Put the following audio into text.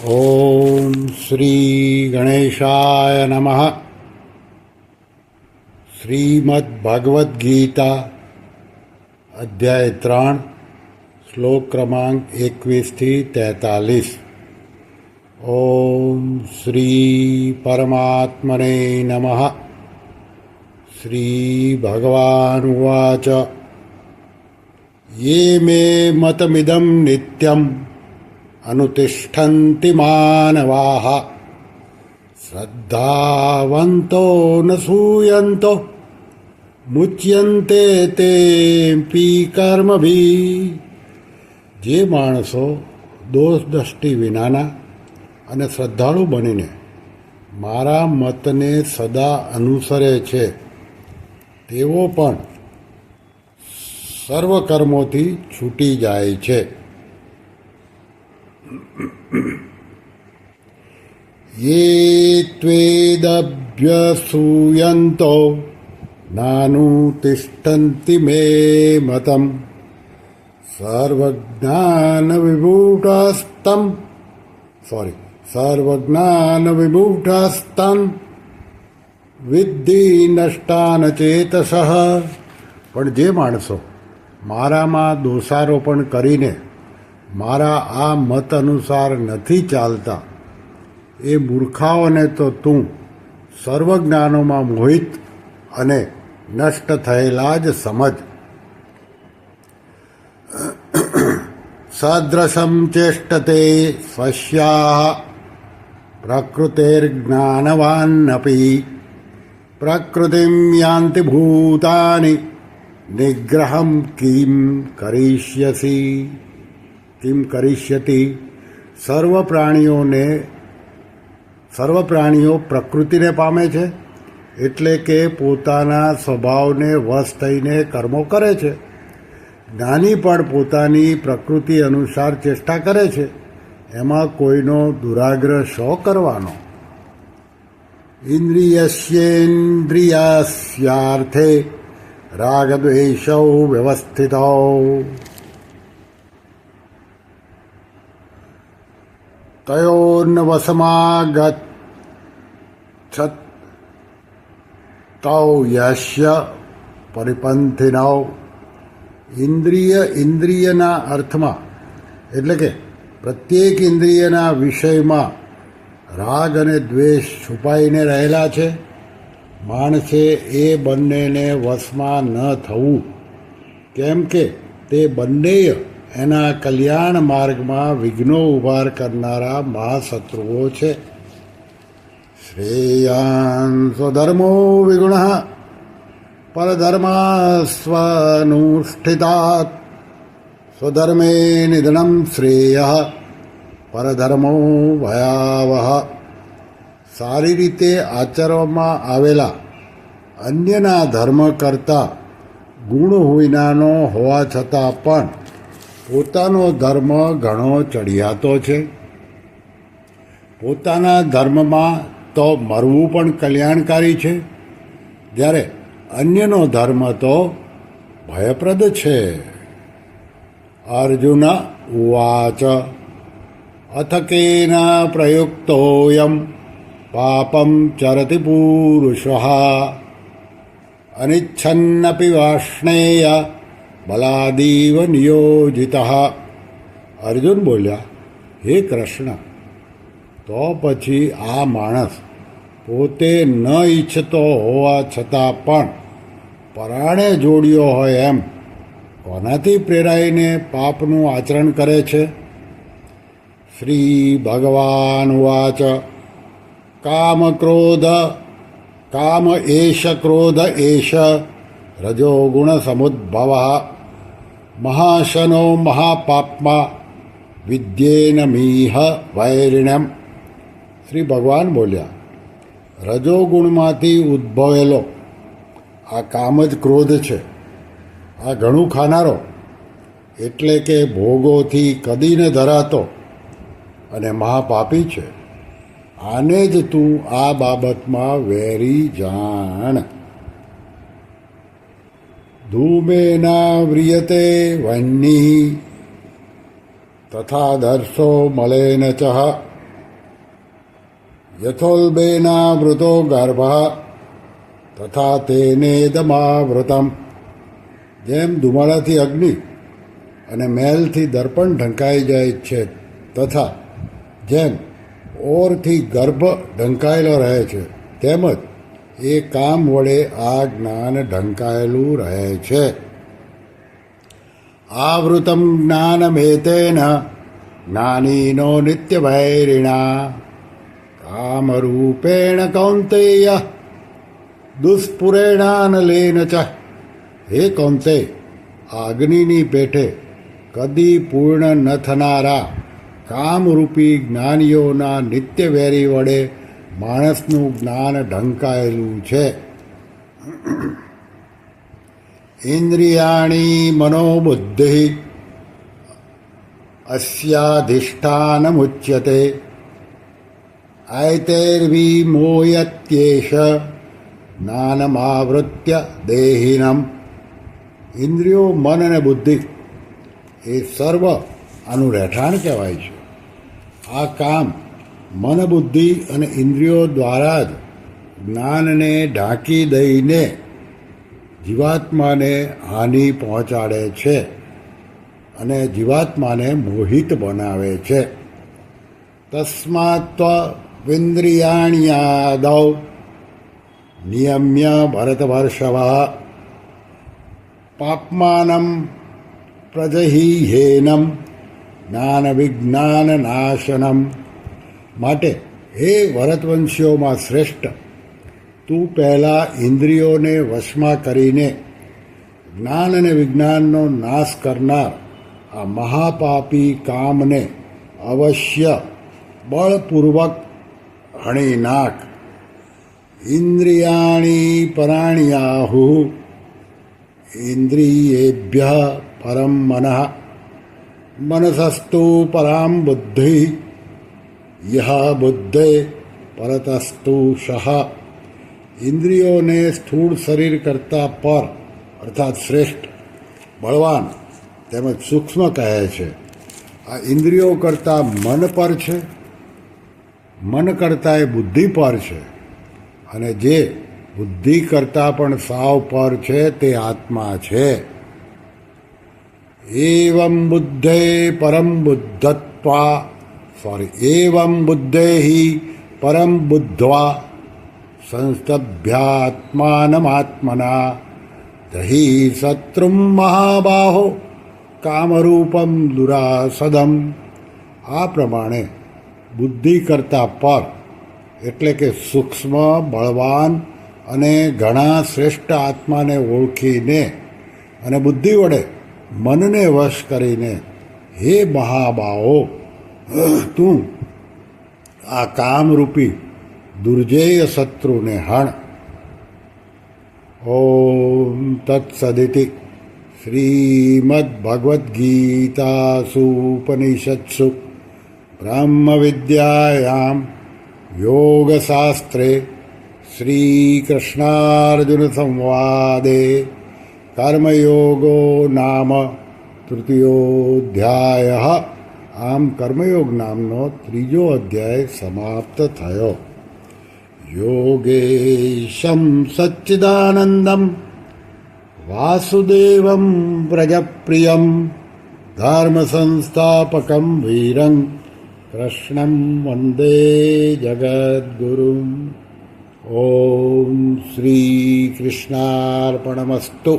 ઓમ શ્રી ગણેશાય નમઃ શ્રીમદ ભાગવદ્ ગીતા અધ્યાય ત્રણ શ્લોક ક્રમાંક એકવીસથી તેતાલીસ ઓમ શ્રી પરમાત્મને નમઃ શ્રી ભગવાનુવાચ યે મે મતમિદમ નિત્યમ અનુતિષ્ઠન્તિ मानवाः। શ્રદ્ધાવંતો न सूयन्तो મુચ્યંતે કર્મ કર્મભી જે માણસો દોષ દ્રષ્ટિ વિનાના અને શ્રદ્ધાળુ બનીને મારા મતને સદા અનુસરે છે, તેઓ પણ સર્વ કર્મોથી છૂટી જાય છે. ये त्वेदभ्यसूयन्तो नानुतिष्ठन्ति मे मतम् સર્વજ્ઞાનવિમૂઢસ્તમ સોરી સર્વજ્ઞાનવિમૂઢસ્તમ વિદ્ધિ નષ્ટાન ચેતસ પણ જે માણસો મારામાં દોષારોપણ કરીને મારા આ મત અનુસાર નથી ચાલતા. એ મૂર્ખાઓને તો તું સર્વજ્ઞાનોમાં મોહિત અને નષ્ટ થયેલા જ સમજ. સદ્રશમ ચેષ્ટતે સ્વશ્યા પ્રકૃતિર્જ્ઞાનવાનપી. પ્રકૃતિમ યાંતિ ભૂતાની. નિગ્રહમ કિમ કરીષ્યસી. કિમ કરિષ્યતિ સર્વ પ્રાણીઓને સર્વ પ્રાણીઓ પ્રકૃતિને પામે છે. એટલે કે પોતાના સ્વભાવને વશ થઈને કર્મો કરે છે. જ્ઞાની પણ પોતાની પ્રકૃતિ અનુસાર ચેષ્ટા કરે છે. એમાં કોઈનો દુરાગ્રહ શો કરવાનો. ઇન્દ્રિયસ્યેન્દ્રિયાસ્યાર્થે રાગદ્વેષૌ વ્યવસ્થિતો. તયોર્નવસમાગચ્છત તૌ યશ્ય પરિપંથિનૌ ઇન્દ્રિય ઇન્દ્રિયના અર્થમાં એટલે કે પ્રત્યેક ઇન્દ્રિયના વિષયમાં રાગ અને દ્વેષ છુપાઈને રહેલા છે. માણસે એ બંનેને વશમાં ન થવું. કેમ કે તે બંનેય એના કલ્યાણ માર્ગમાં વિઘ્નો ઉભાર કરનારા મહાશત્રુઓ છે. શ્રેયાન સ્વધર્મો વિગુણ પરધર્માસ્વનુષ્ઠિતાત. સ્વધર્મે નિધનમ શ્રેય પરધર્મો ભયાવહ સારી રીતે આચરવામાં આવેલા અન્યના ધર્મ કરતાં ગુણ વિનાનો હોવા છતાં પણ પોતાનો ધર્મ ઘણો ચડિયાતો છે. પોતાના ધર્મમાં તો મરવું પણ કલ્યાણકારી છે. જ્યારે અન્યનો ધર્મ તો ભયપ્રદ છે. અર્જુન ઉવાચ, અથકેના પ્રયુક્તોયમ, પાપમ ચરતિ પુરુષ, અનિચ્છન્નપી વાષ્ણેય બલાદીવ નિયોજિત અર્જુન બોલ્યા હે કૃષ્ણ તો પછી આ માણસ પોતે ન ઈચ્છતો હોવા છતાં પણ પરાણે જોડ્યો હોય એમ કોનાથી પ્રેરાઈને પાપનું આચરણ કરે છે? શ્રી ભગવાન વાચ કામ ક્રોધ કામ એશ ક્રોધ એશ રજોગુણ સમુદ્ભવ મહાશનો મહાપાપમાં વિદ્યેન મીહ વૈરિણ્યમ શ્રી ભગવાન બોલ્યા રજોગુણમાંથી ઉદ્ભવેલો આ કામ જ ક્રોધ છે। આ ઘણું ખાનારો, એટલે કે ભોગોથી કદીને ધરાતો અને મહાપાપી છે। આને જ તું આ બાબતમાં વેરી જાણ। ધૂમેના વ્રિયતે વહ્નિ તથા દર્શો મળેન ચ યથોલ્બેનાવૃતો ગર્ભ તથા તેનેદમાવૃતમ જેમ ધુમાડાથી અગ્નિ અને મેલથી દર્પણ ઢંકાઈ જાય છે તથા જેમ ઓરથી ગર્ભ ઢંકાયેલો રહે છે તેમજ એ કામ વડે આ જ્ઞાન ઢંકાયેલું રહે છે. આવૃતમ જ્ઞાનમેતેન જ્ઞાનીનો નિત્યવૈરિણા કામરૂપેણ કૌંતેય દુષ્પુરેણાનલેન ચ. હે કૌંતે, અગ્નિની પેઠે કદી પૂર્ણ ન થનારા કામરૂપી જ્ઞાનીઓના નિત્ય વેરી વડે માણસનું જ્ઞાન ઢંકાયેલું છે. ઇન્દ્રિયાણી મનોબુદ્ધિ અસ્યાધિષ્ઠાનમુચ્યતે. આયતૈર્વિમોયત્યેષ જ્ઞાનમાવૃત્ય દેહિનમ. ઇન્દ્રિયો, મન અને બુદ્ધિ એ સર્વ આનું રહેઠાણ કહેવાય છે. આ કામ મન બુદ્ધિ અને ઇન્દ્રિયો દ્વારા જ જ્ઞાનને ઢાંકી દઈને જીવાત્માને હાનિ પહોંચાડે છે અને જીવાત્માને મોહિત બનાવે છે. તસ્માત્ વિન્દ્રિયાણ્યાદૌ નિયમ્ય ભરતવર્ષવા પાપમાનમ પ્રજહીહેનમ જ્ઞાન વિજ્ઞાન નાશનમ માટે હે વરતવંશીઓમાં શ્રેષ્ઠ, તું પહેલાં ઇન્દ્રિયોને વશમાં કરીને જ્ઞાન અને વિજ્ઞાનનો નાશ કરનાર આ મહાપાપી કામને અવશ્ય બળપૂર્વક હણી નાખ. ઇન્દ્રિયાણી પરાણ્યાહુ, ઇન્દ્રિયેભ્ય પરમ મનઃ, મનસસ્તુ પરામ બુદ્ધિ યહ બુદ્ધે પરતસ્તુ શહ ઇન્દ્રિયોને સ્થૂળ શરીર કરતાં પર અર્થાત શ્રેષ્ઠ બળવાન તેમજ સૂક્ષ્મ કહે છે। આ ઇન્દ્રિયો કરતાં મન પર છે, મન કરતાં એ બુદ્ધિ પર છે, અને જે બુદ્ધિ કરતાં પણ સાવ પર છે, તે આત્મા છે। એવમ બુદ્ધે પરમ બુદ્ધત્વા સોરી, એવમ બુદ્ધેહી પરમ બુદ્ધવા સંસ્તભ્યાત્માનમાત્મના દહી શત્રુમ મહાબાહો કામરૂપમ દુરાસદમ. આ પ્રમાણે બુદ્ધિ કરતાં પર એટલે કે સૂક્ષ્મ, બળવાન અને ઘણા શ્રેષ્ઠ આત્માને ઓળખીને અને બુદ્ધિ વડે મનને વશ કરીને હે મહાબાહો તું આ કામરૂપી દુર્જેય શત્રુને હણ. ઓમ તત્સદિતિ શ્રીમદ્ભગવદ્ગીતાસુપનિષત્સુ બ્રહ્મવિદ્યાયામ યોગશાસ્ત્રે શ્રીકૃષ્ણાર્જુનસંવાદે કર્મયોગો નામ તૃતીયોધ્યાય આમ કર્મયોગ નામનો ત્રીજો અધ્યાય સમાપ્ત થયો યોગેશમ સચ્ચિદાનંદમ વાસુદેવમ વ્રજપ્રિયમ ધર્મ સંસ્થાપકમ વીરં કૃષ્ણં વંદે જગદ્ગુરુમ ઓમ શ્રી કૃષ્ણાર્પણમસ્તુ